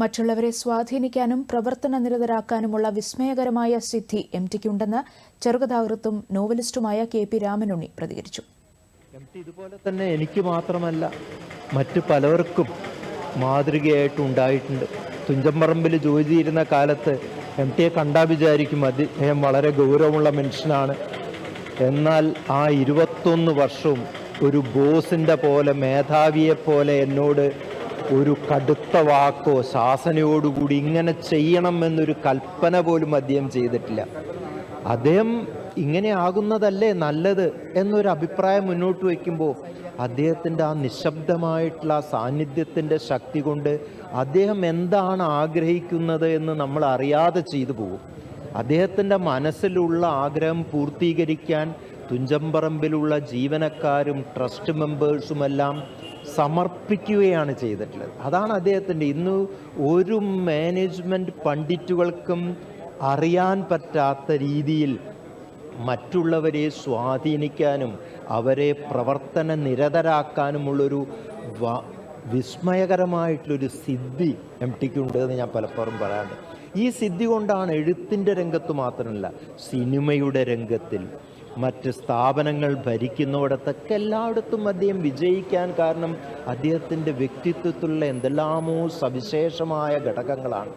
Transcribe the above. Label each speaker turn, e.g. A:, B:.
A: മറ്റുള്ളവരെ സ്വാധീനിക്കാനും പ്രവർത്തന നിരതരാക്കാനുമുള്ള വിസ്മയകരമായ സിദ്ധി എം ടിക്കുണ്ടെന്ന് ചെറുകഥാകൃത്തും നോവലിസ്റ്റുമായ കെ പി രാമനുണ്ണി പ്രതികരിച്ചു.
B: എം ടി ഇതുപോലെ തന്നെ എനിക്ക് മാത്രമല്ല മറ്റ് പലവർക്കും മാതൃകയായിട്ട് ഉണ്ടായിട്ടുണ്ട്. തുഞ്ചമ്പറമ്പിൽ ജോലി ചെയ്യുന്ന കാലത്ത് എം ടിയെ കണ്ടാൽ വിചാരിക്കും അദ്ദേഹം വളരെ ഗൗരവമുള്ള മനുഷ്യനാണ്. എന്നാൽ ആ ഇരുപത്തൊന്ന് വർഷവും ഒരു ബോസിന്റെ പോലെ മേധാവിയെ പോലെ എന്നോട് ഒരു കടുത്ത വാക്കോ ശാസനയോടുകൂടി ഇങ്ങനെ ചെയ്യണം എന്നൊരു കൽപ്പന പോലും അദ്ദേഹം ചെയ്തിട്ടില്ല. അദ്ദേഹം ഇങ്ങനെ ആകുന്നതല്ലേ നല്ലത് എന്നൊരു അഭിപ്രായം മുന്നോട്ട് വയ്ക്കുമ്പോൾ അദ്ദേഹത്തിന്റെ ആ നിശബ്ദമായിട്ടുള്ള ആ സാന്നിധ്യത്തിന്റെ ശക്തി കൊണ്ട് അദ്ദേഹം എന്താണ് ആഗ്രഹിക്കുന്നത് എന്ന് നമ്മൾ അറിയാതെ ചെയ്തു പോകും. അദ്ദേഹത്തിന്റെ മനസ്സിലുള്ള ആഗ്രഹം പൂർത്തീകരിക്കാൻ തുഞ്ചമ്പറമ്പിലുള്ള ജീവനക്കാരും ട്രസ്റ്റ് മെമ്പേഴ്സുമെല്ലാം സമർപ്പിക്കുകയാണ് ചെയ്തിട്ടുള്ളത്. അതാണ് അദ്ദേഹത്തിന്റെ ഇന്ന് ഒരു മാനേജ്മെന്റ് പണ്ഡിറ്റുകൾക്കും അറിയാൻ പറ്റാത്ത രീതിയിൽ മറ്റുള്ളവരെ സ്വാധീനിക്കാനും അവരെ പ്രവർത്തന നിരതരാക്കാനുമുള്ളൊരു വിസ്മയകരമായിട്ടുള്ളൊരു സിദ്ധി എം ടിക്കുണ്ട് എന്ന് ഞാൻ പലപ്പോഴും പറയാറുണ്ട്. ഈ സിദ്ധി കൊണ്ടാണ് എഴുത്തിന്റെ രംഗത്ത് മാത്രമല്ല സിനിമയുടെ രംഗത്തിൽ മറ്റ് സ്ഥാപനങ്ങൾ ഭരിക്കുന്നിടത്തൊക്കെ എല്ലായിടത്തും അദ്ദേഹം വിജയിക്കാൻ കാരണം അദ്ദേഹത്തിന്റെ വ്യക്തിത്വത്തിലുള്ള എന്തെല്ലാമോ സവിശേഷമായ ഘടകങ്ങളാണ്.